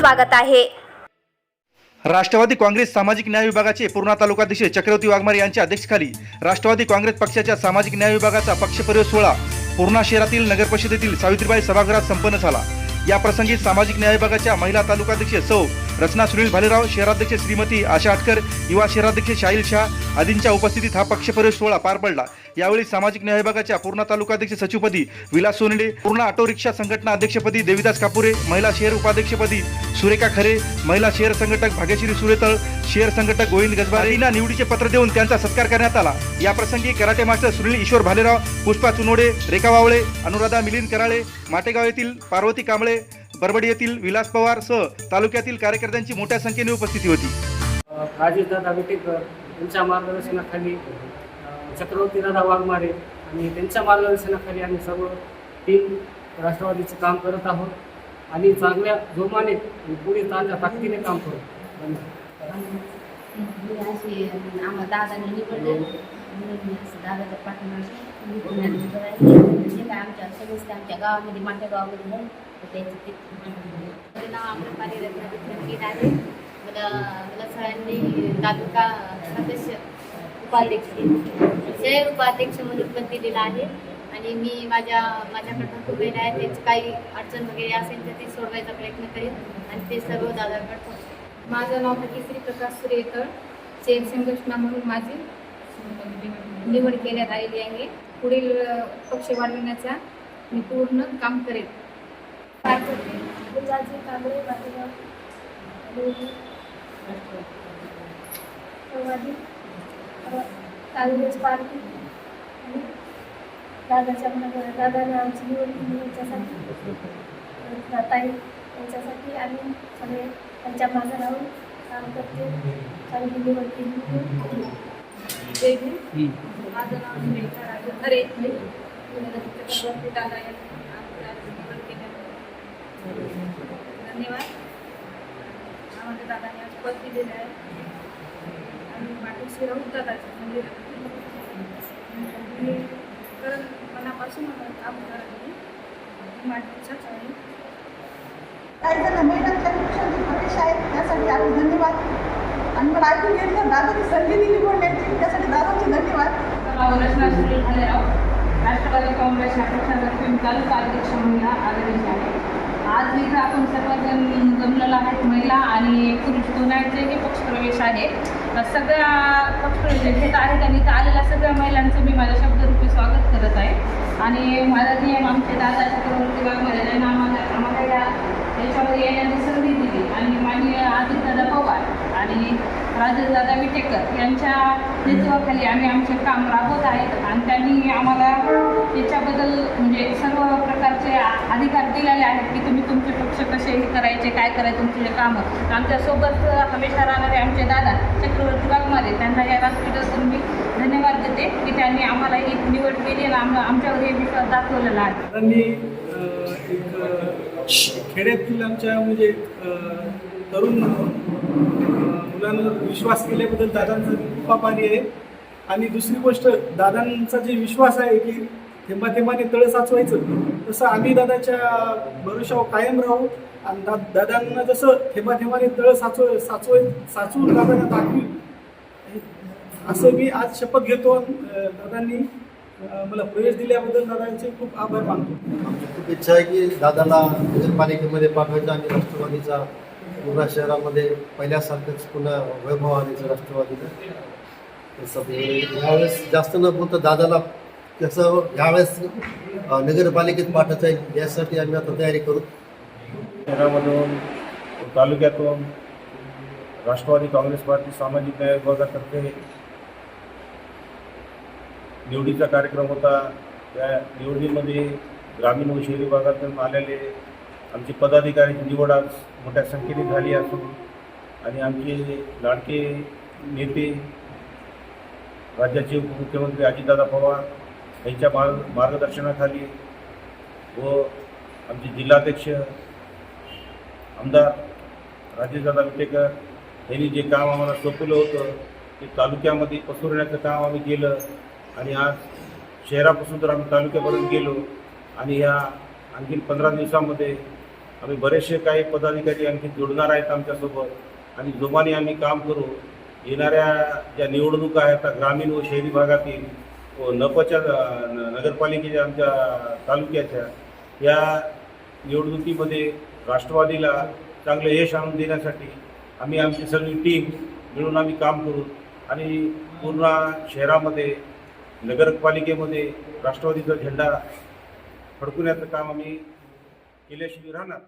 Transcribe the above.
स्वागत आहे. राष्ट्रवादी काँग्रेस सामाजिक न्याय विभागाचे पूर्णा तालुकाध्यक्ष चक्रवर्ती वाघमारे यांच्या अध्यक्षतेखाली राष्ट्रवादी काँग्रेस पक्षाच्या सामाजिक न्याय विभागाचा पक्षप्रवेश सोहळा पूर्णा शहरातील नगर परिषदेतील सावित्रीबाई सभागृहात संपन्न झाला. या प्रसंगी सामाजिक न्याय विभागाच्या महिला तालुकाध्यक्ष सौ रचना सुनील भालेराव शहराध्यक्ष श्रीमती आशा आटकर युवा शहराध्यक्ष शाहील शाह आदींच्या उपस्थितीत हा पक्षप्रवेश सोहळा पार पडला. यावेळी सामाजिक न्याय विभागाच्या पूर्णा तालुकाध्यक्ष सचिवपदी विलास सोनडे पूर्ण ऑटो रिक्षा संघटना अध्यक्षपदी देविदास कापुरे महिला शहर उपाध्यक्षपदी सुरेखा खरे महिला शहर संघटक भाग्यश्री सुरेतळ शहर संघटक गोविंद गजबारे यांना निवडीचे पत्र देऊन त्यांचा सत्कार करण्यात आला. या प्रसंगी कराटे मास्टर सुनील ईश्वर भालेराव पुष्पा चुनोडे रेखा वावळे अनुराधा मिलिंद कराळे माटेगाव येथील पार्वती कांबळे बरबडी येथील विलास पवार सह तालुक्यातील कार्यकर्त्यांची मोठ्या संख्येने उपस्थिती होती. राजेशदादा विटेकर यांच्या मार्गदर्शनाखाली चक्रवर्तीदादा वाघमारे आणि त्यांच्या मार्गदर्शनाखाली आम्ही सर्व टीम राष्ट्रवादीचं काम करत आहोत आणि चांगल्या जोमाने पुढे तांच्या ताकदीने काम करू. आम्हाला दादाने निवडलं दादाच्या काय आमच्या सदस्य आमच्या गावामध्ये मोठ्या गावामध्ये माझं नाव आमचं कार्यरत्न विठ्ठल आहे मला मला सरांनी तालुका सदस्य उपाध्यक्ष शहर उपाध्यक्ष म्हणून पण दिलेलं आहे आणि मी माझ्या माझ्याकडनं खूप वेळ आहे त्याची काही अडचण वगैरे असेल तर ती सोडवायचा प्रयत्न करेन आणि ते सर्व दादाकडे माझं नाव श्री प्रकाश सुरेकर. सेम संघटना म्हणून माझी निवड केल्यात आलेली आहे. पुढील पक्ष वाढविण्याचा मी पूर्ण काम करेन गुलाजी कांबळे संवादी काँग्रेस पार्टी आणि दादाच्या दादाने आमची निवड केली याच्यासाठी ताई यांच्यासाठी आम्ही सगळे त्यांच्या मागे राहून काम करते चांगली निवड केली माझं नाव सुरेखा राजू खरे दादा यांनी आमची आज निवड केल्याबद्दल धन्यवाद. आम्हाला दादाने आज पद दिलेलं आहे. आणि पाठीशी राहून दादाच्या मंदिरात मी कारण मनापासून मला काम करायला मी माझी इच्छाच आहे. काही जण महिलांच्या शिक्षणाचे प्रवेश आहेत त्यासाठी आम्ही धन्यवाद. आणि मला ऐकून घेतलं दादाची संधी दिली बोलण्याची त्यासाठी दादाचे धन्यवाद. रचना सुनील भालेराव राष्ट्रवादी काँग्रेस या तालुका अध्यक्ष महिला आघाडीची आहे. आज इथं आपण सर्वजण जमलेलं आहेत महिला आणि पुरुष. दोघांचेही पक्षप्रवेश आहे. तर सगळ्या पक्षप्रवेश घेत आहेत आणि इथं आलेल्या सगळ्या महिलांचं मी माझ्या शब्दरूपी स्वागत करत आहे. आणि माझा नियम आमचे दादा चक्रवर्ती वाघमारे यांना आम्हाला आम्हाला या याच्यामध्ये येण्याची संधी दिली. आणि माननीय आज पवार राजेशदादा विटेकर यांच्या नेतृत्वाखाली आम्ही आमचे काम राबवत आहेत आणि त्यांनी आम्हाला याच्याबद्दल म्हणजे सर्व प्रकारचे अधिकार दिलेले आहेत की तुम्ही तुमचे पक्ष कसे हे करायचे काय करायचे तुमचे कामं. आमच्यासोबत हमेशा राहणारे आमचे दादा चक्रवर्ती वाघमारे त्यांना या व्यासपीठातून मी धन्यवाद देते की त्यांनी आम्हाला ही निवड केली आणि आमच्यावर हे विश्वास दाखवलेला आहे. दादांनी एक खेड्यातील आमच्या म्हणजे तरुण मुलांवर विश्वास केल्याबद्दल दादांचं खूप आभारी आहे. आणि दुसरी गोष्ट दादांचा जे विश्वास आहे की थेंबा थेंबाने तळ साचवायचं तसं आम्ही दादाच्या भरोशावर कायम राहू. आणि दा दादांना जसं थेंबा थेंबाने तळ साचव साचव साचवून दादांना दाखवी असं मी आज शपथ घेतो. दादांनी मला प्रवेश दिल्याबद्दल दादांचे खूप आभार मानतो. आमची खूप इच्छा आहे की दादाला नगरपालिकेमध्ये पाठवायचा आणि राष्ट्रवादीचा पूर्ण शहरामध्ये पहिल्यासारखंच पुन्हा वैभव आणायचं राष्ट्रवादीचं तसं यावेळेस जास्त न बोलता दादाला कसं यावेळेस नगरपालिकेत पाठवता आहे यासाठी आम्ही आता तयारी करू. शहरामधून तालुक्यातून राष्ट्रवादी काँग्रेस पार्टी सामाजिक न्याय विभागातर्फे निवडीचा कार्यक्रम होता. त्या निवडीमध्ये ग्रामीण व शहरी भागातून आलेले आमची पदाधिकाऱ्यांची निवड आज मोठ्या संख्येने झाली असून आणि आमचे लाडके नेते राज्याचे उपमुख्यमंत्री अजितदादा पवार यांच्या मार्ग मार्गदर्शनाखाली व आमचे जिल्हाध्यक्ष आमदार राजेशदादा विटेकर यांनी जे काम आम्हाला सोपवलं होतं ते तालुक्यामध्ये पसरवण्याचं काम आम्ही केलं आणि आज शहरापासून तर आम्ही तालुक्यापर्यंत गेलो आणि ह्या आणखीन पंधरा दिवसामध्ये आम्ही बरेचसे काही पदाधिकारी आणखी जोडणार आहेत आमच्यासोबत. आणि जोमाने आम्ही काम करू. येणाऱ्या ज्या निवडणुका आहेत त्या ग्रामीण व शहरी भागातील व नपच्या न- नगरपालिकेच्या आमच्या तालुक्याच्या या निवडणुकीमध्ये राष्ट्रवादीला चांगलं यश आणून देण्यासाठी आम्ही आमची सगळी टीम मिळून आम्ही काम करू. आणि पूर्ण शहरामध्ये नगरपालिकेमध्ये राष्ट्रवादीचा झेंडा फडकवण्याचं काम आम्ही केल्याशिवाय राहणार.